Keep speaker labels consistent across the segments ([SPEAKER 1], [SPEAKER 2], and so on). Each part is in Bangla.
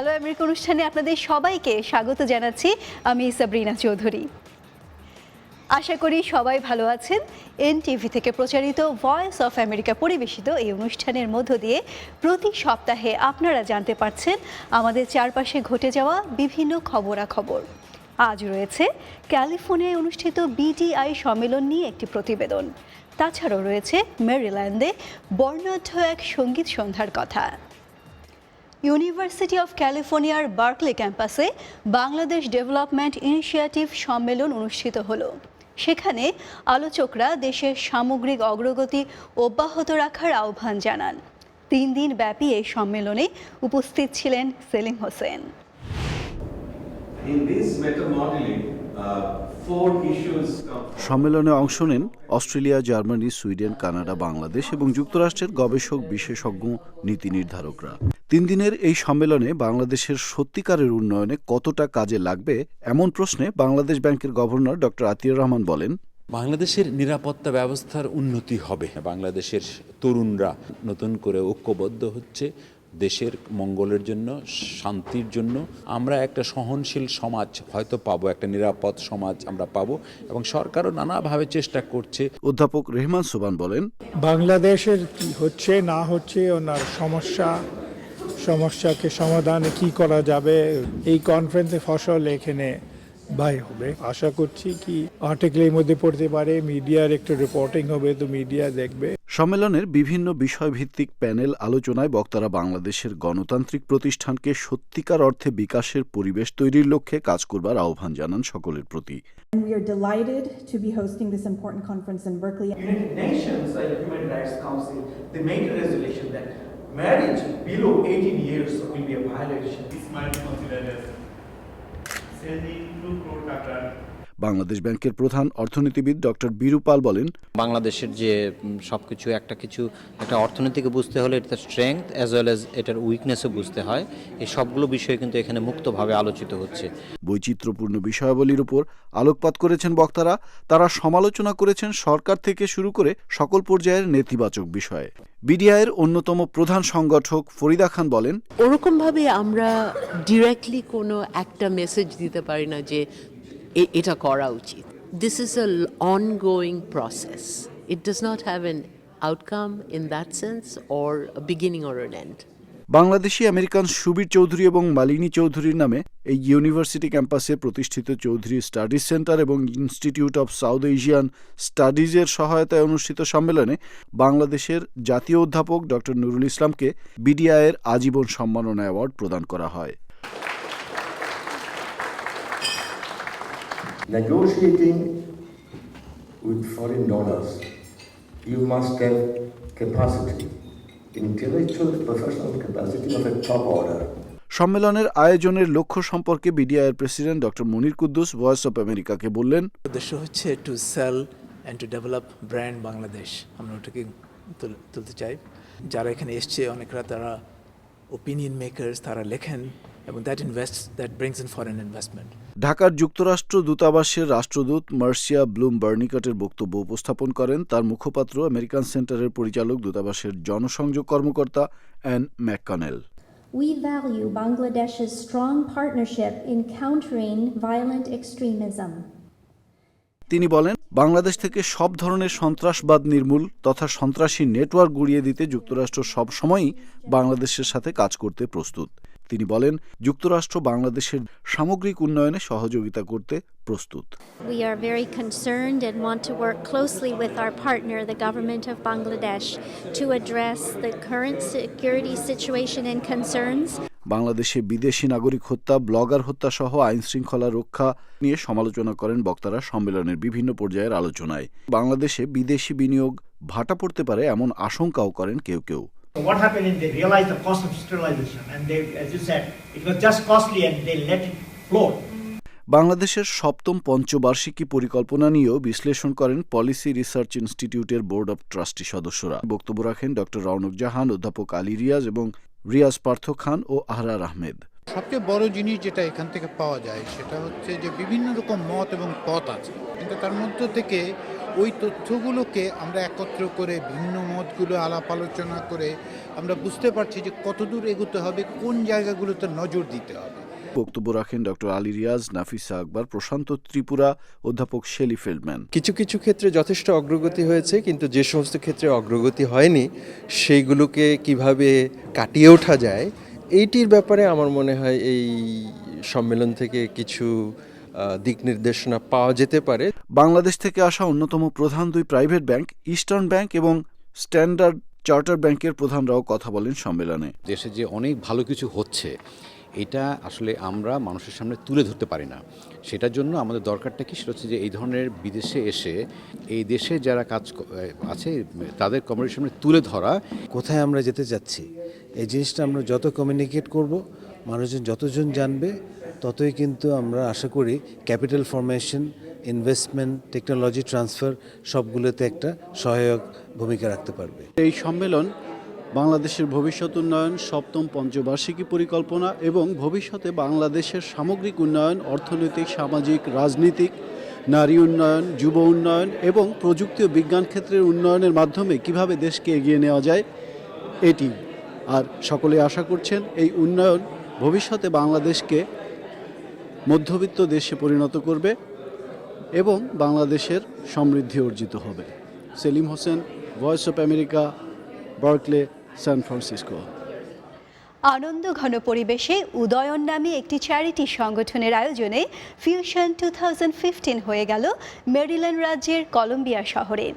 [SPEAKER 1] হ্যালো আমেরিকা অনুষ্ঠানে আপনাদের সবাইকে স্বাগত জানাচ্ছি আমি সাবরিনা চৌধুরী। আশা করি সবাই ভালো আছেন। এন টিভি থেকে প্রচারিত ভয়েস অফ আমেরিকা পরিবেশিত এই অনুষ্ঠানের মধ্য দিয়ে প্রতি সপ্তাহে আপনারা জানতে পারছেন আমাদের চারপাশে ঘটে যাওয়া বিভিন্ন খবরাখবর। আজ রয়েছে ক্যালিফোর্নিয়ায় অনুষ্ঠিত বিটিআই সম্মেলন নিয়ে একটি প্রতিবেদন। তাছাড়াও রয়েছে মেরিল্যান্ডে বর্ণাঢ্য এক সংগীত সন্ধ্যার কথা। ইউনিভার্সিটি অফ ক্যালিফোর্নিয়ার বার্কলে ক্যাম্পাসে বাংলাদেশ ডেভেলপমেন্ট ইনিশিয়েটিভ সম্মেলন অনুষ্ঠিত হলো। সেখানে আলোচকরা দেশের সামগ্রিক অগ্রগতি অব্যাহত রাখার আহ্বান জানান। তিন দিন ব্যাপী এই সম্মেলনে উপস্থিত ছিলেন Selim Hossain.
[SPEAKER 2] In this meta modeling,
[SPEAKER 3] সম্মেলনে অংশ নেন Australia, Germany, Sweden, Canada, Bangladesh এবং যুক্তরাষ্ট্রের গবেষক, বিশেষজ্ঞ, নীতি নির্ধারকরা। তিন দিনের এই সম্মেলনে বাংলাদেশের সত্যিকারের উন্নয়নে কতটা কাজে লাগবে এমন প্রশ্নে বাংলাদেশ ব্যাংকের গভর্নর ডক্টর আতিয়ার রহমান বলেন,
[SPEAKER 4] বাংলাদেশের নিরাপত্তা ব্যবস্থার উন্নতি হবে। বাংলাদেশের তরুণরা নতুন করে ঐক্যবদ্ধ হচ্ছে। দেশের মঙ্গলের জন্য শান্তির জন্য আমরা একটা সহনশীল সমাজ হয়তো পাবো একটা নিরাপদ সমাজ আমরা পাবো এবং সরকারও নানাভাবে চেষ্টা করছে।
[SPEAKER 3] অধ্যাপক রেহমান সুবান বলেন
[SPEAKER 5] বাংলাদেশের কি হচ্ছে না হচ্ছে ওনার সমস্যা সমস্যাকে সমাধানে কি করা যাবে এই কনফারেন্সে ফসল এখানে ব্যয় হবে। আশা করছি কি আর্টিকেলের মধ্যে পড়তে পারে মিডিয়ার একটু রিপোর্টিং হবে তো মিডিয়া দেখবে।
[SPEAKER 3] সম্মেলনের বিভিন্ন বিষয়ভিত্তিক প্যানেল আলোচনায় বক্তারা বাংলাদেশের গণতান্ত্রিক প্রতিষ্ঠানকে সত্যিকার অর্থে বিকাশের পরিবেশ তৈরির লক্ষ্যে কাজ করবার আহ্বান জানান সকলের প্রতি।
[SPEAKER 6] সেলিং টু ক্রোড
[SPEAKER 3] বাংলাদেশ ব্যাংকের প্রধান অর্থনীতিবিদ ডক্টর বিরুপাল বলেন
[SPEAKER 7] বাংলাদেশের যে সব কিছু একটা কিছু একটা অর্থনীতিকে বুঝতে হলে এটার স্ট্রেংথ অ্যাজ ওয়েল অ্যাজ এটার উইকনেসও বুঝতে হয়। এই সবগুলো বিষয় কিন্তু এখানে মুক্তভাবে আলোচিত হচ্ছে।
[SPEAKER 3] বৈচিত্র্যপূর্ণ বিষয়াবলীর উপর আলোকপাত করেছেন বক্তারা। তারা সমালোচনা করেছেন সরকার থেকে শুরু করে সকল পর্যায়ের নেতিবাচক বিষয়ে। বিডিআইয়ের অন্যতম প্রধান সংগঠক ফরিদা খান বলেন
[SPEAKER 8] ওরকমভাবে আমরা ডিরেক্টলি কোনো একটা মেসেজ দিতে পারি না যে এটা করা উচিত। This is a ongoing process it does not have an outcome in that sense or beginning or an end
[SPEAKER 3] Bangladeshi American Subir Chowdhury এবং মালিনী চৌধুরীর নামে এই ইউনিভার্সিটি ক্যাম্পাসে প্রতিষ্ঠিত চৌধুরী স্টাডিজ সেন্টার এবং ইনস্টিটিউট অব সাউথ এশিয়ান স্টাডিজের সহায়তায় অনুষ্ঠিত সম্মেলনে বাংলাদেশের জাতীয় অধ্যাপক ডক্টর নুরুল ইসলামকে বিডিআইয়ের আজীবন সম্মাননা অ্যাওয়ার্ড প্রদান করা হয়।
[SPEAKER 9] Negotiating with foreign donors, you must have capacity, intellectual professional capacity of a top order.
[SPEAKER 3] সম্মেলনের আয়োজনের লক্ষ্য সম্পর্কে বিডিআইয়ের president doctor Monir Kuddus voice of আমেরিকাকে বললেন
[SPEAKER 10] উদ্দেশ্য হচ্ছে to sell and to develop brand Bangladesh আমরা ওটাকে তুল- তুলতে চাই। যারা এখানে এসছে অনেকরা তারা ওপিনিয়ন মেকার্স তারা লেখেন। এবং that invest that brings in foreign investment
[SPEAKER 3] ঢাকার যুক্তরাষ্ট্র দূতাবাসের রাষ্ট্রদূত মার্সিয়া ব্লুম বার্নিকাটের বক্তব্য উপস্থাপন করেন তার মুখপাত্র আমেরিকান সেন্টারের পরিচালক দূতাবাসের জনসংযোগ কর্মকর্তা Ann McConnell.
[SPEAKER 11] We value Bangladesh's strong partnership in countering violent extremism.
[SPEAKER 3] তিনি বলেন বাংলাদেশ থেকে সব ধরনের সন্ত্রাসবাদ নির্মূল তথা সন্ত্রাসী নেটওয়ার্ক গুড়িয়ে দিতে যুক্তরাষ্ট্র সবসময়ই বাংলাদেশের সাথে কাজ করতে প্রস্তুত। তিনি বলেন যুক্তরাষ্ট্র বাংলাদেশের সামগ্রিক উন্নয়নে সহযোগিতা করতে প্রস্তুত।
[SPEAKER 11] We are very concerned and want to work closely with our partner, the government of Bangladesh, to address the current security situation and concerns.
[SPEAKER 3] বাংলাদেশে বিদেশি নাগরিক হত্যা ব্লগার হত্যা সহ আইন শৃঙ্খলা রক্ষা নিয়ে সমালোচনা করেন বক্তারা সম্মেলনের বিভিন্ন পর্যায়ের আলোচনায়। বাংলাদেশে বিদেশি বিনিয়োগ ভাটা পড়তে পারে এমন আশঙ্কাও করেন কেউ কেউ।
[SPEAKER 12] What happened is they realized the cost of sterilization and they, as you said, it was just costly and they let it float.
[SPEAKER 3] বাংলাদেশের সপ্তম পঞ্চবার্ষিকী পরিকল্পনা নিয়েও বিশ্লেষণ করেন পলিসি রিসার্চ ইনস্টিটিউটের বোর্ড অব ট্রাস্টি সদস্যরা। বক্তব্য রাখেন ডক্টর রৌনক জাহান অধ্যাপক আলী রিয়াজ এবং রিয়াজ পার্থ খান ও আহরার আহমেদ।
[SPEAKER 13] সবচেয়ে বড় জিনিস যেটা এখান থেকে পাওয়া যায় সেটা হচ্ছে যে বিভিন্ন রকম মত এবং পথ আছে। কিন্তু তার মধ্য থেকে ওই তথ্যগুলোকে আমরা একত্র করে ভিন্ন মতগুলো আলাপ আলোচনা করে আমরা বুঝতে পারছি যে কতদূর এগোতে হবে কোন জায়গাগুলোতে নজর দিতে হবে।
[SPEAKER 3] বক্তব্য রাখেন ডক্টর আলী রিয়াজ নাফিসা আকবর প্রশান্ত ত্রিপুরা অধ্যাপক শেলি ফিল্ডম্যান।
[SPEAKER 14] কিছু কিছু ক্ষেত্রে যথেষ্ট অগ্রগতি হয়েছে কিন্তু যে সমস্ত ক্ষেত্রে অগ্রগতি হয়নি সেইগুলোকে কীভাবে কাটিয়ে ওঠা যায় এইটির ব্যাপারে আমার মনে হয় এই সম্মেলন থেকে কিছু দিক নির্দেশনা পাওয়া যেতে পারে।
[SPEAKER 3] বাংলাদেশ থেকে আসা অন্যতম প্রধান দুই প্রাইভেট ব্যাংক ইস্টার্ন ব্যাংক এবং স্ট্যান্ডার্ড চার্টার ব্যাংকের প্রধানরাও কথা বলেন সম্মেলনে।
[SPEAKER 15] দেশে যে অনেক ভালো কিছু হচ্ছে এটা আসলে আমরা মানুষের সামনে তুলে ধরতে পারি না। সেটার জন্য আমাদের দরকারটা কি? সেটা হচ্ছে যে এই ধরনের বিদেশে এসে এই দেশে যারা কাজ আছে তাদের কমিউনিটির সামনে তুলে ধরা।
[SPEAKER 16] কোথায় আমরা যেতে চাচ্ছি? এই জিনিসটা আমরা যত কমিউনিকেট করব মানুষজন যতজন জানবে ততই কিন্তু আমরা আশা করি capital formation, investment, technology transfer সবগুলোতে একটা সহায়ক ভূমিকা রাখতে পারবে।
[SPEAKER 3] এই সম্মেলন বাংলাদেশের ভবিষ্যৎ উন্নয়ন, সপ্তম পঞ্চবার্ষিকী পরিকল্পনা এবং ভবিষ্যতে বাংলাদেশের সামগ্রিক উন্নয়ন, অর্থনৈতিক, সামাজিক, রাজনীতিক, নারী উন্নয়ন, যুব উন্নয়ন এবং প্রযুক্তি ও বিজ্ঞান ক্ষেত্রের উন্নয়নের মাধ্যমে কীভাবে দেশকে এগিয়ে নেওয়া যায়, এটি আর সকলে আশা করছেন এই উন্নয়ন ভবিষ্যতে বাংলাদেশকে মধ্যবিত্ত দেশে পরিণত করবে এবং বাংলাদেশের সমৃদ্ধি অর্জিত হবে। Selim Hossain voice of America Berkeley San Francisco
[SPEAKER 1] আনন্দ ঘন পরিবেশে উদয়ন নামে একটি চ্যারিটি সংগঠনের আয়োজনে ফিউশন টু হয়ে গেল মেরিল্যান্ড রাজ্যের কলম্বিয়া শহরে।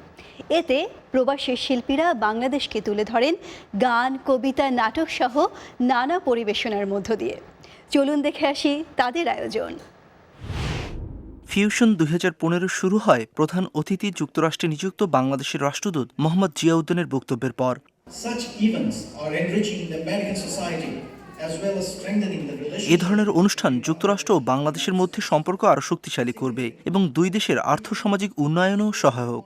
[SPEAKER 1] এতে প্রবাসী শিল্পীরা বাংলাদেশকে তুলে ধরেন গান, কবিতা, নাটক সহ নানা পরিবেশনার মধ্য দিয়ে। চলুন দেখে আসি তাদের আয়োজন।
[SPEAKER 17] ফিউশন দুই হাজার পনেরো শুরু হয় প্রধান অতিথি যুক্তরাষ্ট্রে নিযুক্ত বাংলাদেশের রাষ্ট্রদূত মোহাম্মদ জিয়াউদ্দিনের বক্তব্যের পর।
[SPEAKER 12] Such events are enriching the American society as well as strengthening the
[SPEAKER 17] এ ধরনের অনুষ্ঠান যুক্তরাষ্ট্র ও বাংলাদেশের মধ্যে সম্পর্ক আরও শক্তিশালী করবে এবং দুই দেশের আর্থসামাজিক উন্নয়নও সহায়ক।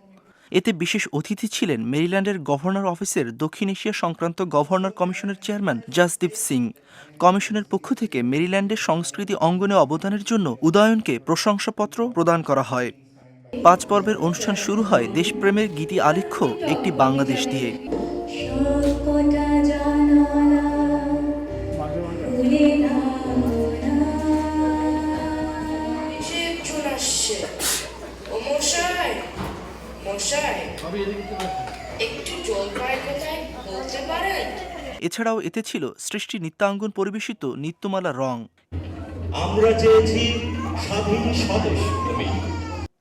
[SPEAKER 17] এতে বিশেষ অতিথি ছিলেন মেরিল্যান্ডের গভর্নর অফিসের দক্ষিণ এশিয়া সংক্রান্ত গভর্নর কমিশনের চেয়ারম্যান জাসদীপ সিং। কমিশনের পক্ষ থেকে মেরিল্যান্ডের সংস্কৃতি অঙ্গনে অবদানের জন্য উদয়নকে প্রশংসাপত্র প্রদান করা হয়। পাঁচ পর্বের অনুষ্ঠান শুরু হয় দেশপ্রেমের গীতি আলেখ্য একটি বাংলাদেশ দিয়ে। এছাড়াও এতে ছিল সৃষ্টি নৃত্যাঙ্গন পরিবেশিত নৃত্যমালা রং।
[SPEAKER 12] আমরা চেয়েছি স্বাধীন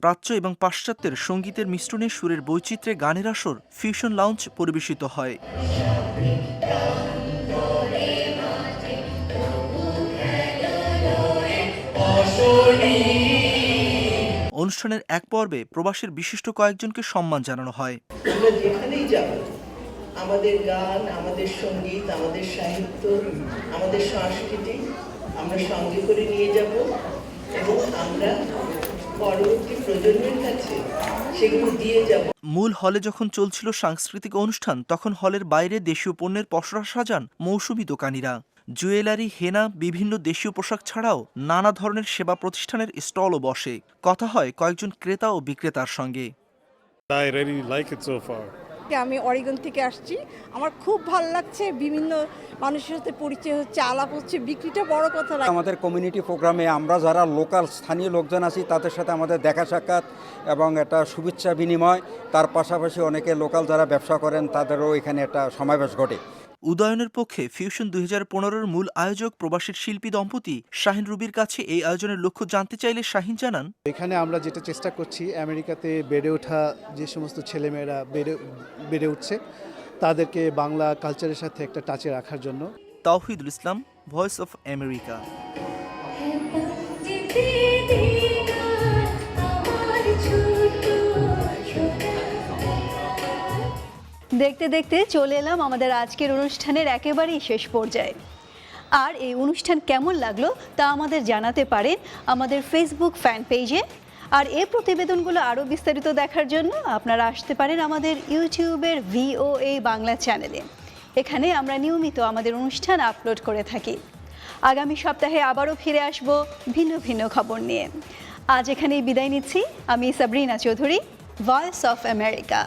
[SPEAKER 17] প্রাচ্য এবং পাশ্চাত্যের সঙ্গীতের মিশ্রণে সুরের বৈচিত্র্যে গানের আসর ফিউশন লাউঞ্জ পরিবেশিত হয়। অনুষ্ঠানের এক পর্বে প্রবাসের বিশিষ্ট কয়েকজনকে সম্মান জানানো হয়।
[SPEAKER 18] আমাদের গান আমাদের সংগীত আমাদের সাহিত্য আমাদের সংস্কৃতি আমরা সঙ্গে করে নিয়ে যাব এবং আমরা পরবর্তী প্রজন্মের কাছে সেগুলো দিয়ে যাব।
[SPEAKER 17] মূল হলে যখন চলছিল সাংস্কৃতিক অনুষ্ঠান তখন হলের বাইরে দেশীয় পণ্যের পসরা সাজান মৌসুমি দোকানিরা। জুয়েলারি হেনা বিভিন্ন দেশীয় পোশাক ছাড়াও নানা ধরনের সেবা প্রতিষ্ঠানের স্টলও বসে। কথা হয় কয়েকজন ক্রেতা ও বিক্রেতার সঙ্গে।
[SPEAKER 6] I really like it so far.
[SPEAKER 19] আমি অরিগন থেকে আসছি। আমার খুব ভালো লাগছে, বিভিন্ন মানুষের সাথে পরিচয় হচ্ছে, আলাপ হচ্ছে, বিক্রিটা বড় কথা
[SPEAKER 20] আমাদের কমিউনিটি প্রোগ্রামে আমরা যারা লোকাল স্থানীয় লোকজন আছি, তাদের সাথে আমাদের দেখা সাক্ষাৎ এবং একটা শুভেচ্ছা বিনিময়। তার পাশাপাশি অনেকে লোকাল যারা ব্যবসা করেন, তাদেরও এখানে একটা সমাবেশ ঘটে।
[SPEAKER 17] উদয়নের পক্ষে ফিউশন দুই হাজার পনেরোর মূল আয়োজক প্রবাসীর শিল্পী দম্পতি শাহিন রুবির কাছে এই আয়োজনের লক্ষ্য জানতে চাইলে শাহিন জানান।
[SPEAKER 21] এখানে আমরা যেটা চেষ্টা করছি আমেরিকাতে বেড়ে ওঠা যে সমস্ত ছেলেমেয়েরা বেড়ে বেড়ে উঠছে তাদেরকে বাংলা কালচারের সাথে একটা টাচে রাখার জন্য।
[SPEAKER 17] Tawhidul Islam voice of America
[SPEAKER 1] দেখতে দেখতে চলে এলাম আমাদের আজকের অনুষ্ঠানের একেবারেই শেষ পর্যায়ে। আর এই অনুষ্ঠান কেমন লাগল তা আমাদের জানাতে পারেন আমাদের ফেসবুক ফ্যান পেজে আর এই প্রতিবেদনগুলো আরও বিস্তারিত দেখার জন্য আপনারা আসতে পারেন আমাদের ইউটিউবের ভিওএ বাংলা চ্যানেলে এখানে আমরা নিয়মিত আমাদের অনুষ্ঠান আপলোড করে থাকি। আগামী সপ্তাহে আবারও ফিরে আসব ভিন্ন ভিন্ন খবর নিয়ে। আজ এখানেই বিদায় নিচ্ছি। আমি Sabrina Chowdhury voice of America